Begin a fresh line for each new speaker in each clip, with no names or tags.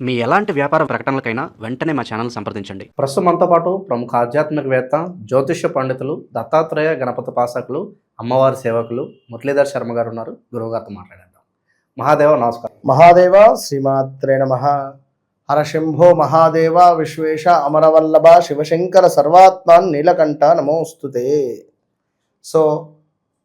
మీ ఎలాంటి వ్యాపార ప్రకటనలకైనా వెంటనే మా ఛానల్ సంప్రదించండి.
ప్రస్తుతం మనతో పాటు ప్రముఖ ఆధ్యాత్మికవేత్త జ్యోతిష్య పండితులు దత్తాత్రేయ గణపతి పాసకులు అమ్మవారి సేవకులు మురళీధర్ శర్మ గారు ఉన్నారు. గురువుగారితో మాట్లాడేద్దాం. మహాదేవ నమస్కారం.
మహాదేవ శ్రీమాత్రే నమ. హరశంభో మహాదేవ విశ్వేశ అమరవల్లభ శివశంకర సర్వాత్మాన్ నీలకంఠ నమోస్తుతే సో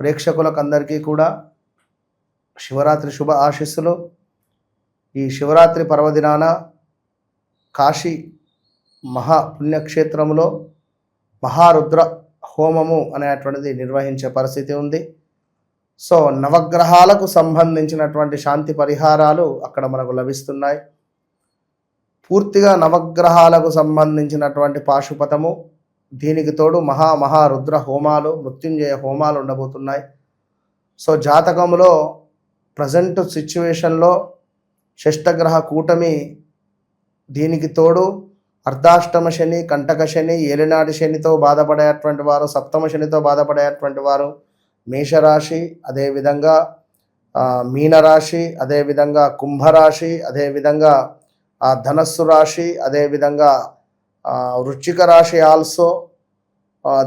ప్రేక్షకులకు అందరికీ కూడా శివరాత్రి శుభ ఆశీస్సులు. ఈ శివరాత్రి పర్వదినాన కాశీ మహా పుణ్యక్షేత్రంలో మహారుద్ర హోమము అనేటువంటిది నిర్వహించే పరిస్థితి ఉంది. సో నవగ్రహాలకు సంబంధించినటువంటి శాంతి పరిహారాలు అక్కడ మనకు లభిస్తున్నాయి. పూర్తిగా నవగ్రహాలకు సంబంధించినటువంటి పాశుపతము దీనికి తోడు మహా మహా రుద్ర హోమాలు మృత్యుంజయ హోమాలు ఉండబోతున్నాయి. సో జాతకంలో ప్రజెంట్ సిచ్యువేషన్లో షష్టగ్రహ కూటమి దీనికి తోడు అర్ధాష్టమ శని కంటక శని ఏలినాటి శనితో బాధపడేటువంటి వారు సప్తమ శనితో బాధపడేటువంటి వారు మేషరాశి అదేవిధంగా మీనరాశి అదేవిధంగా కుంభరాశి అదేవిధంగా ఆ, ధనస్సు రాశి అదేవిధంగా వృచ్చిక రాశి ఆల్సో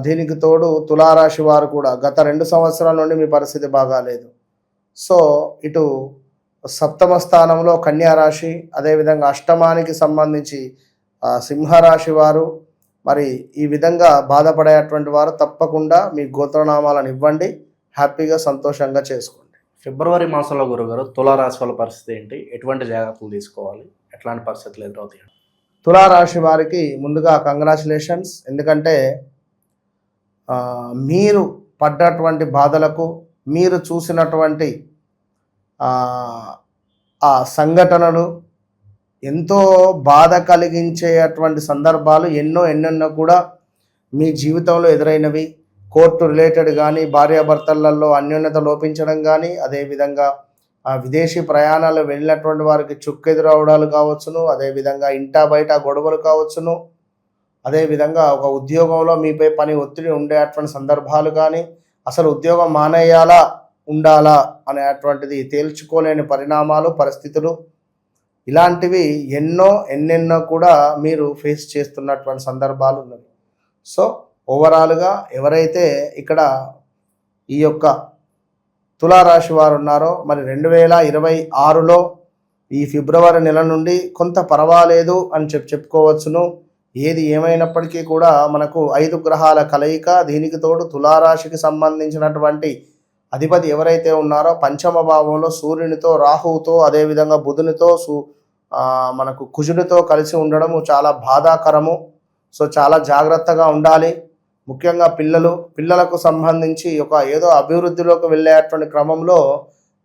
దీనికి తోడు తులారాశి వారు కూడా గత రెండు సంవత్సరాల నుండి మీ పరిస్థితి బాగాలేదు. సో ఇటు సప్తమ స్థానంలో కన్యా రాశి అదేవిధంగా అష్టమానికి సంబంధించి సింహరాశి వారు మరి ఈ విధంగా బాధపడేటువంటి వారు తప్పకుండా మీ గోత్రనామాలను ఇవ్వండి హ్యాపీగా సంతోషంగా చేసుకోండి.
ఫిబ్రవరి మాసంలో గురుగారు తులారాశి వాళ్ళ పరిస్థితి ఏంటి? ఎటువంటి జాగ్రత్తలు తీసుకోవాలి? ఎట్లాంటి పరిస్థితులు ఎదురవుతాయి
తులారాశి వారికి ముందుగా కంగ్రాచులేషన్స్ ఎందుకంటే మీరు పడ్డటువంటి బాధలకు మీరు చూసినటువంటి ఆ, సంఘటనలు ఎంతో బాధ కలిగించేటువంటి సందర్భాలు ఎన్నో ఎన్నెన్నో కూడా మీ జీవితంలో ఎదురైనవి. కోర్టు రిలేటెడ్ కానీ భార్యాభర్తలలో అన్యోన్యత లోపించడం కానీ అదేవిధంగా విదేశీ ప్రయాణాలు వెళ్ళినటువంటి వారికి చుక్కెదురవడాలు కావచ్చును అదేవిధంగా ఇంటా బయట గొడవలు కావచ్చును అదేవిధంగా ఒక ఉద్యోగంలో మీపై పని ఒత్తిడి ఉండేటువంటి సందర్భాలు కానీ అసలు ఉద్యోగం మానేయాలా? ఉండాలా అనేటువంటిది తేల్చుకోలేని పరిణామాలు పరిస్థితులు. ఇలాంటివి ఎన్నో ఎన్నెన్నో కూడా మీరు ఫేస్ చేస్తున్నటువంటి సందర్భాలు ఉన్నవి. సో ఓవరాల్గా ఎవరైతే ఇక్కడ ఈ యొక్క తులారాశి వారు ఉన్నారో మరి రెండు వేల ఇరవై ఆరులో ఈ ఫిబ్రవరి నెల నుండి కొంత పర్వాలేదు అని చెప్పి చెప్పుకోవచ్చును. ఏది ఏమైనప్పటికీ కూడా మనకు ఐదు గ్రహాల కలయిక దీనికి తోడు తులారాశికి సంబంధించినటువంటి అధిపతి ఎవరైతే ఉన్నారో పంచమ భావంలో సూర్యునితో రాహువుతో అదేవిధంగా బుధునితో సు మనకు కుజునితో కలిసి ఉండడము చాలా బాధాకరము. సో చాలా జాగ్రత్తగా ఉండాలి. ముఖ్యంగా పిల్లలు పిల్లలకు సంబంధించి ఒక ఏదో అభివృద్ధిలోకి వెళ్ళేటువంటి క్రమంలో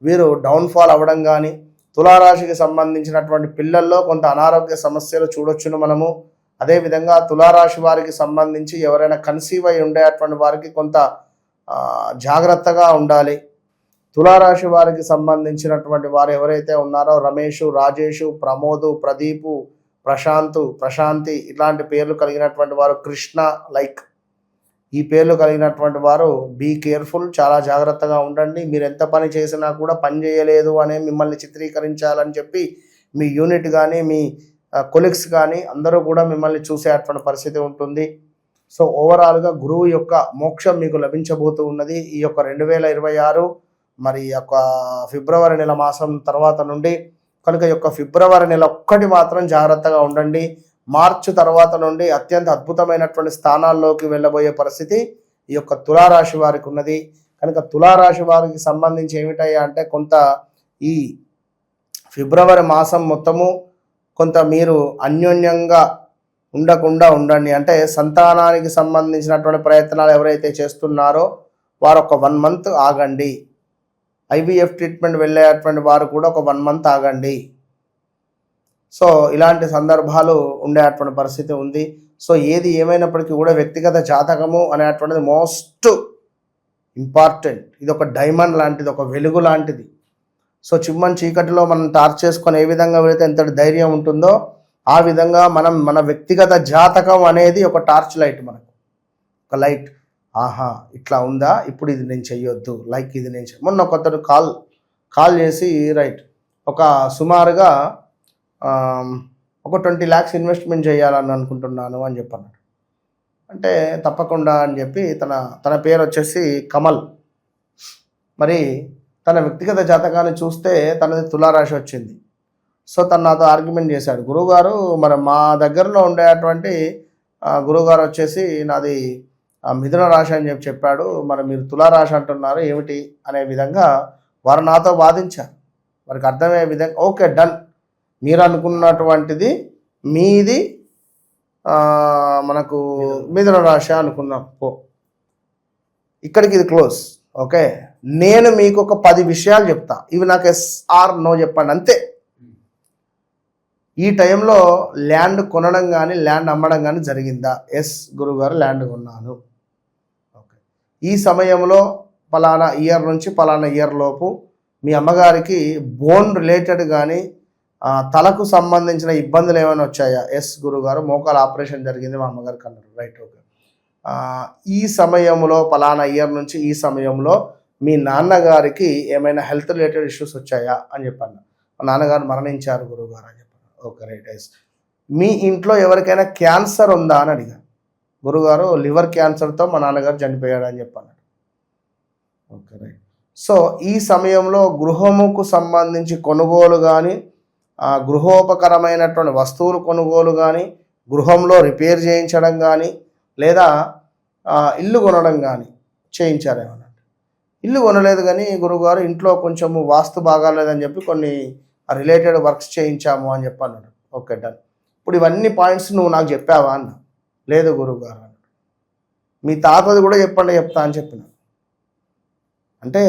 వీరు డౌన్ఫాల్ అవ్వడం కానీ తులారాశికి సంబంధించినటువంటి పిల్లల్లో కొంత అనారోగ్య సమస్యలు చూడొచ్చును మనము. అదేవిధంగా తులారాశి వారికి సంబంధించి ఎవరైనా కన్సీవ్ అయి ఉండేటువంటి వారికి కొంత జాగ్రత్తగా ఉండాలి. తులారాశి వారికి సంబంధించినటువంటి వారు ఎవరైతే ఉన్నారో రమేష్ రాజేషు ప్రమోదు ప్రదీపు ప్రశాంతు ప్రశాంతి ఇట్లాంటి పేర్లు కలిగినటువంటి వారు కృష్ణ లైక్ ఈ పేర్లు కలిగినటువంటి వారు బీ కేర్ఫుల్ చాలా జాగ్రత్తగా ఉండండి. మీరు ఎంత పని చేసినా కూడా పని చేయలేదు అనే మిమ్మల్ని చిత్రీకరించాలని చెప్పి మీ యూనిట్ కానీ మీ కొలిగ్స్ కానీ అందరూ కూడా మిమ్మల్ని చూసేటువంటి పరిస్థితి ఉంటుంది. సో ఓవరాల్గా గురువు యొక్క మోక్షం మీకు లభించబోతూ ఉన్నది. ఈ యొక్క రెండు వేల ఇరవై ఆరు మరి యొక్క ఫిబ్రవరి నెల మాసం తర్వాత నుండి కనుక ఈ యొక్క ఫిబ్రవరి నెల ఒక్కటి మాత్రం జాగ్రత్తగా ఉండండి. మార్చ్ తర్వాత నుండి అత్యంత అద్భుతమైనటువంటి స్థానాల్లోకి వెళ్ళబోయే పరిస్థితి ఈ యొక్క తులారాశి వారికి ఉన్నది. కనుక తులారాశి వారికి సంబంధించి ఏమిటయ్యా అంటే కొంత ఈ ఫిబ్రవరి మాసం మొత్తము కొంత మీరు అన్యోన్యంగా ఉండకుండా ఉండండి. అంటే సంతానానికి సంబంధించినటువంటి ప్రయత్నాలు ఎవరైతే చేస్తున్నారో వారు ఒక వన్ మంత్ ఆగండి. ఐవీఎఫ్ ట్రీట్మెంట్ వెళ్ళేటువంటి వారు కూడా ఒక వన్ మంత్ ఆగండి. సో ఇలాంటి సందర్భాలు ఉండేటువంటి పరిస్థితి ఉంది. సో ఏది ఏమైనప్పటికీ కూడా వ్యక్తిగత జాతకము అనేటువంటిది మోస్ట్ ఇంపార్టెంట్. ఇది ఒక డైమండ్ లాంటిది ఒక వెలుగు లాంటిది. సో చిమ్మని చీకటిలో మనం టార్చ్ చేసుకొని ఏ విధంగా వెళితే ఎంతటి ధైర్యం ఉంటుందో ఆ విధంగా మనం మన వ్యక్తిగత జాతకం అనేది ఒక టార్చ్ లైట్ మనకు. ఒక లైట్ ఆహా ఇట్లా ఉందా? ఇప్పుడు ఇది నేను చెయ్యొద్దు. లైక్ ఇది నేను మొన్న కొత్తడు కాల్ కాల్ చేసి రైట్ ఒక సుమారుగా ఒక ట్వంటీ ల్యాక్స్ ఇన్వెస్ట్మెంట్ చేయాలని అనుకుంటున్నాను అని చెప్పన్నాడు. అంటే తప్పకుండా అని చెప్పి తన తన పేరు వచ్చేసి కమల్. మరి తన వ్యక్తిగత జాతకాన్ని చూస్తే తనది తులారాశి వచ్చింది. సో తను నాతో ఆర్గ్యుమెంట్ చేశాడు. గురువుగారు మరి మా దగ్గరలో ఉండేటువంటి గురువుగారు వచ్చేసి నాది మిథున రాశి అని చెప్పి చెప్పాడు. మరి మీరు తులారాశి అంటున్నారు ఏమిటి అనే విధంగా వారు నాతో వాదించారు. వారికి అర్థమయ్యే విధంగా ఓకే డన్. మీరు అనుకున్నటువంటిది మీది మనకు మిథున రాశి అనుకున్నాం. పో. ఇక్కడికి ఇది క్లోజ్. ఓకే. నేను మీకు ఒక పది విషయాలు చెప్తా. ఇవి నాకు ఎస్ ఆర్ నో చెప్పండి. అంతే. ఈ టైంలో ల్యాండ్ కొనడం కానీ ల్యాండ్ అమ్మడం కానీ జరిగిందా? ఎస్ గురుగారు ల్యాండ్ కొన్నాను. ఓకే. ఈ సమయంలో పలానా ఇయర్ నుంచి పలానా ఇయర్ లోపు మీ అమ్మగారికి బోన్ రిలేటెడ్ కానీ తలకు సంబంధించిన ఇబ్బందులు ఏమైనా వచ్చాయా? ఎస్ గురుగారు మోకాల ఆపరేషన్ జరిగింది మా అమ్మగారికి అన్నారు రైట్ ఓకే. ఈ సమయంలో పలానా ఇయర్ నుంచి ఈ సమయంలో మీ నాన్నగారికి ఏమైనా హెల్త్ రిలేటెడ్ ఇష్యూస్ వచ్చాయా అని చెప్పాను మా నాన్నగారు మరణించారు గురుగారు అని చెప్పాను ఓకే రైట్ ఐస్. మీ ఇంట్లో ఎవరికైనా క్యాన్సర్ ఉందా అని అడిగాను గురుగారు లివర్ క్యాన్సర్తో మా నాన్నగారు చనిపోయాడు అని చెప్పన్నాడు. Okay right. సో ఈ సమయంలో గృహముకు సంబంధించి కొనుగోలు కానీ గృహోపకరమైనటువంటి వస్తువులు కొనుగోలు కానీ గృహంలో రిపేర్ చేయించడం కానీ లేదా ఇల్లు కొనడం కానీ చేయించారేమన్నా ఇల్లు కొనలేదు కానీ గురుగారు ఇంట్లో కొంచెము వాస్తు బాగాలేదని చెప్పి కొన్ని రిలేటెడ్ వర్క్స్ చేయించాము అని చెప్పి అన్నాడు ఓకే డన్. ఇప్పుడు ఇవన్నీ పాయింట్స్ నువ్వు నాకు చెప్పావా అన్న. లేదు గురువుగారు అన్నాడు. మీ తాతది కూడా చెప్పండి చెప్తా అని చెప్పిన. అంటే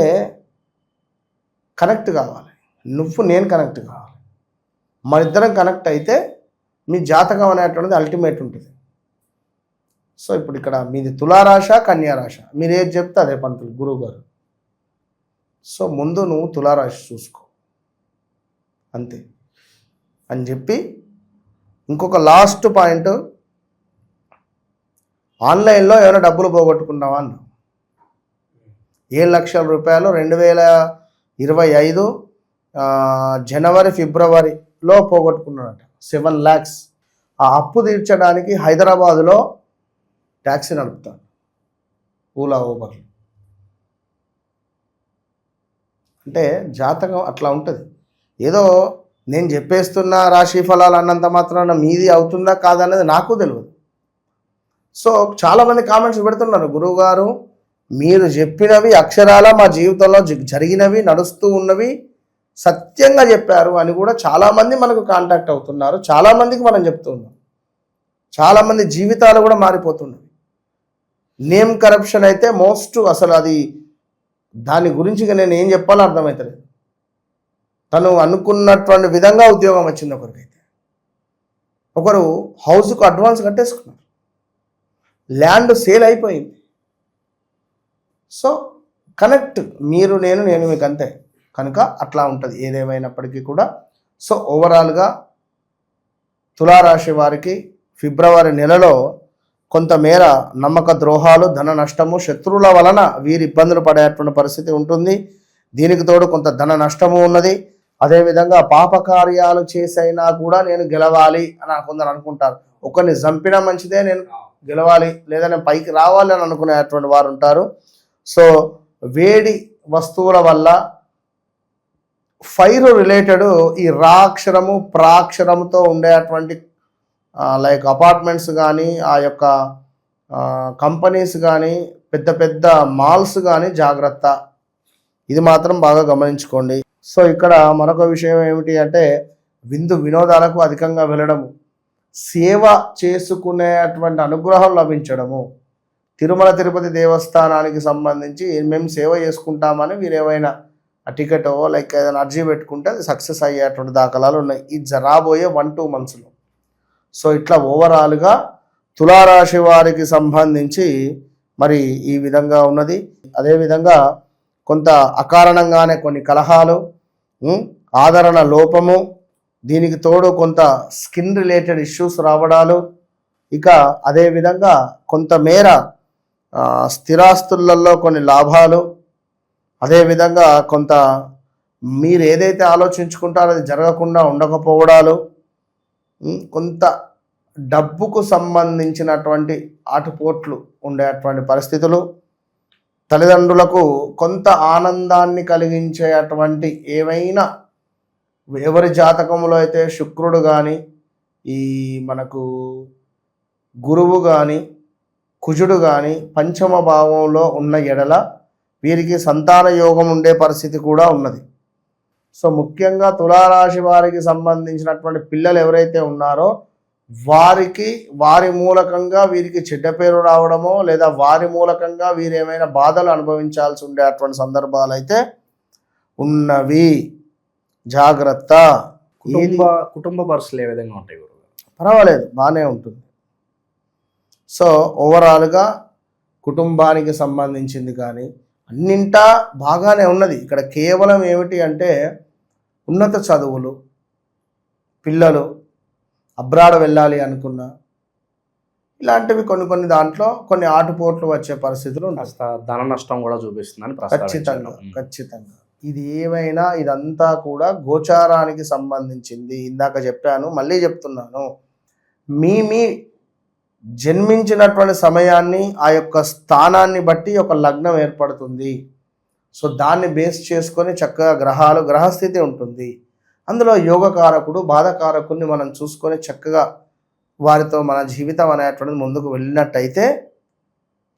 కనెక్ట్ కావాలి. నువ్వు నేను కనెక్ట్ కావాలి. మన ఇద్దరం కనెక్ట్ అయితే మీ జాతకం అనేటువంటిది అల్టిమేట్ ఉంటుంది. సో ఇప్పుడు ఇక్కడ మీది తులారాశ కన్యారాశ. మీరు ఏది చెప్తే అదే పంతులు గురువు గారు సో ముందు నువ్వు తులారాశి చూసుకో. అంతే. అని చెప్పి ఇంకొక లాస్ట్ పాయింట్ ఆన్లైన్లో ఏమైనా డబ్బులు పోగొట్టుకున్నావా అన్న ఏడు లక్షల రూపాయలు రెండు వేల ఇరవై ఐదు జనవరి ఫిబ్రవరిలో పోగొట్టుకున్నాడట. సెవెన్ ల్యాక్స్. ఆ అప్పు తీర్చడానికి హైదరాబాదులో ట్యాక్సీ నడుపుతాడు. ఓలా ఊబర్ అంటే జాతకం అట్లా ఉంటుంది. ఏదో నేను చెప్పేస్తున్న రాశి ఫలాలు అన్నంత మాత్రాన మీది అవుతుందా కాదనేది నాకు తెలియదు. సో చాలామంది కామెంట్స్ పెడుతున్నారు గురువుగారు మీరు చెప్పినవి అక్షరాల మా జీవితంలో జ- జరిగినవి నడుస్తూ ఉన్నవి సత్యంగా చెప్పారు అని కూడా చాలామంది మనకు కాంటాక్ట్ అవుతున్నారు. చాలామందికి మనం చెప్తున్నాం చాలామంది జీవితాలు కూడా మారిపోతున్నాయి నేమ్ కరప్షన్ అయితే మోస్ట్ అసలు అది దాని గురించి నేను ఏం చెప్పాలో అర్థమవుతలేదు తను అనుకున్నటువంటి విధంగా ఉద్యోగం వచ్చింది ఒకరికైతే. ఒకరు హౌస్కు అడ్వాన్స్ కట్టేసుకున్నారు. ల్యాండ్ సేల్ అయిపోయింది. సో కనెక్ట్ మీరు నేను నేను మీకు అంతే. కనుక అట్లా ఉంటుంది. ఏదేమైనప్పటికీ కూడా. సో ఓవరాల్గా తులారాశి వారికి ఫిబ్రవరి నెలలో కొంతమేర నమ్మక ద్రోహాలు ధన నష్టము శత్రువుల వలన వీరి ఇబ్బందులు పడేటువంటి పరిస్థితి ఉంటుంది. దీనికి తోడు కొంత ధన నష్టము ఉన్నది. అదేవిధంగా పాపకార్యాలు చేసైనా కూడా నేను గెలవాలి అని కొందరు అనుకుంటారు. ఒకరిని చంపినా మంచిదే నేను గెలవాలి లేదా నేను పైకి రావాలి అని అనుకునేటువంటి వారు ఉంటారు. సో వేడి వస్తువుల వల్ల ఫైర్ రిలేటెడ్ ఈ రాక్షరము ప్రాక్షరముతో ఉండేటువంటి లైక్ అపార్ట్మెంట్స్ కానీ ఆ యొక్క కంపెనీస్ కానీ పెద్ద పెద్ద మాల్స్ కానీ జాగ్రత్త. ఇది మాత్రం బాగా గమనించుకోండి. సో ఇక్కడ మరొక విషయం ఏమిటి అంటే విందు వినోదాలకు అధికంగా వెళ్ళడము సేవ చేసుకునేటువంటి అనుగ్రహం లభించడము. తిరుమల తిరుపతి దేవస్థానానికి సంబంధించి మేము సేవ చేసుకుంటామని మీరు ఏమైనా ఆ టికెట్ లైక్ ఏదైనా అర్జీ పెట్టుకుంటే అది సక్సెస్ అయ్యేటువంటి దాఖలాలు ఉన్నాయి. ఇది రాబోయే వన్ టూ మంత్స్లో. సో ఇట్లా ఓవరాల్గా తులారాశి వారికి సంబంధించి మరి ఈ విధంగా ఉన్నది. అదేవిధంగా కొంత అకారణంగానే కొన్ని కలహాలు ఆదరణ లోపము దీనికి తోడు కొంత స్కిన్ రిలేటెడ్ ఇష్యూస్ రావడాలు ఇక అదేవిధంగా కొంతమేర స్థిరాస్తులలో కొన్ని లాభాలు అదేవిధంగా కొంత మీరు ఏదైతే ఆలోచించుకుంటారో అది జరగకుండా ఉండకపోవడాలు కొంత డబ్బుకు సంబంధించినటువంటి ఆటుపోట్లు ఉండేటువంటి పరిస్థితులు తల్లిదండ్రులకు కొంత ఆనందాన్ని కలిగించేటువంటి ఏవైనా ఎవరి జాతకంలో అయితే శుక్రుడు కానీ ఈ మనకు గురువు కానీ కుజుడు కానీ పంచమ భావంలో ఉన్న ఎడల వీరికి సంతాన యోగం ఉండే పరిస్థితి కూడా ఉన్నది. సో ముఖ్యంగా తులారాశి వారికి సంబంధించినటువంటి పిల్లలు ఎవరైతే ఉన్నారో వారికి వారి మూలకంగా వీరికి చెడ్డ పేరు రావడమో లేదా వారి మూలకంగా వీరు ఏమైనా బాధలు అనుభవించాల్సి ఉండే అటువంటి సందర్భాలు అయితే ఉన్నవి. జాగ్రత్త.
కుటుంబ కుటుంబ పరిస్థితులు ఏ విధంగా ఉంటాయి
పర్వాలేదు బాగానే ఉంటుంది. సో ఓవరాల్గా కుటుంబానికి సంబంధించింది కానీ అన్నింటా బాగానే ఉన్నది. ఇక్కడ కేవలం ఏమిటి అంటే ఉన్నత చదువులు పిల్లలు అబ్రాడ్ వెళ్ళాలి అనుకున్నా. ఇలాంటివి కొన్ని కొన్ని దాంట్లో కొన్ని ఆటుపోట్లు వచ్చే పరిస్థితులు
ధన నష్టం కూడా చూపిస్తుందని
ఖచ్చితంగా ఖచ్చితంగా. ఇది ఏమైనా ఇదంతా కూడా గోచారానికి సంబంధించింది. ఇందాక చెప్పాను మళ్ళీ చెప్తున్నాను. మీ మీ జన్మించినటువంటి సమయాన్ని ఆ యొక్క స్థానాన్ని బట్టి ఒక లగ్నం ఏర్పడుతుంది. సో దాన్ని బేస్ చేసుకొని చక్కగా గ్రహాలు గ్రహస్థితి ఉంటుంది. అందులో యోగకారకుడు బాధకారకుడిని మనం చూసుకొని చక్కగా వారితో మన జీవితం అనేటువంటిది ముందుకు వెళ్ళినట్టయితే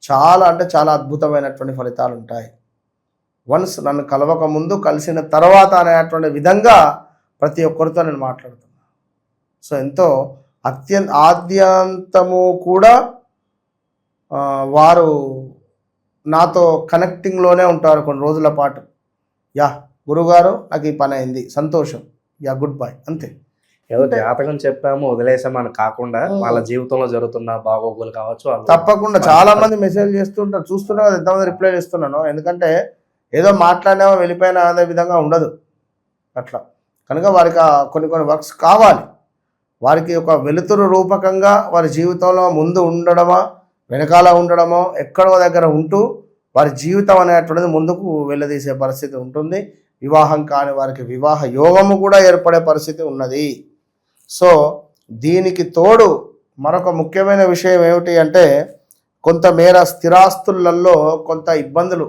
చాలా అంటే చాలా అద్భుతమైనటువంటి ఫలితాలు ఉంటాయి వన్స్ నన్ను కలవక ముందు కలిసిన తర్వాత అనేటువంటి విధంగా ప్రతి ఒక్కరితో నేను మాట్లాడుతున్నాను సో ఎంతో అత్యంత ఆద్యంతము కూడా వారు నాతో కనెక్టింగ్లోనే ఉంటారు కొన్ని రోజుల పాటు. యా గురుగారు నాకు ఈ పని అయింది. సంతోషం. యా గుడ్ బై అంతే.
ఏదో జాతకం చెప్పాము వదిలేసామని కాకుండా వాళ్ళ జీవితంలో జరుగుతున్న బాగోగులు కావచ్చు
తప్పకుండా చాలా మంది మెసేజ్ చేస్తుంటారు చూస్తున్నా కదా ఎంతమంది రిప్లై చేస్తున్నాను. ఎందుకంటే ఏదో మాట్లాడినామో వెళ్ళిపోయినా అనే విధంగా ఉండదు. అట్లా. కనుక వారికి ఆ కొన్ని కొన్ని వర్క్స్ కావాలి. వారికి ఒక వెలుతురు రూపకంగా వారి జీవితంలో ముందు ఉండడమా వెనకాల ఉండడమో ఎక్కడో దగ్గర ఉంటూ వారి జీవితం అనేటువంటిది ముందుకు వెళ్ళదీసే పరిస్థితి ఉంటుంది. వివాహం కాని వారికి వివాహ యోగము కూడా ఏర్పడే పరిస్థితి ఉన్నది. సో దీనికి తోడు మరొక ముఖ్యమైన విషయం ఏమిటి అంటే కొంతమేర స్థిరాస్తులలో కొంత ఇబ్బందులు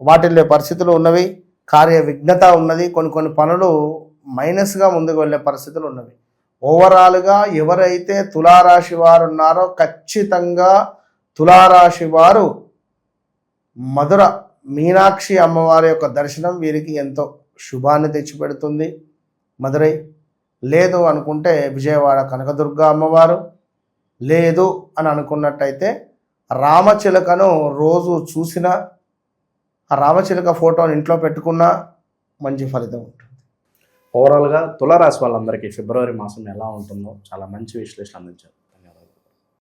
వాటిల్లే పరిస్థితులు ఉన్నవి. కార్య విఘ్నత ఉన్నది. కొన్ని కొన్ని పనులు మైనస్గా ముందుకు వెళ్ళే పరిస్థితులు ఉన్నవి. ఓవరాల్గా ఎవరైతే తులారాశి వారు ఉన్నారో ఖచ్చితంగా తులారాశి వారు మధుర మీనాక్షి అమ్మవారి యొక్క దర్శనం వీరికి ఎంతో శుభాన్ని తెచ్చిపెడుతుంది. మదురై లేదు అనుకుంటే విజయవాడ కనకదుర్గ అమ్మవారు లేదు అని అనుకున్నట్టయితే రామచిలకను రోజు చూసిన ఆ రామచిలక ఫోటోని ఇంట్లో పెట్టుకున్నా మంచి ఫలితం ఉంటుంది.
ఓవరాల్గా తులారాశి వాళ్ళందరికీ ఫిబ్రవరి మాసం ఎలా ఉంటుందో చాలా మంచి విశ్లేషణ అందించారు.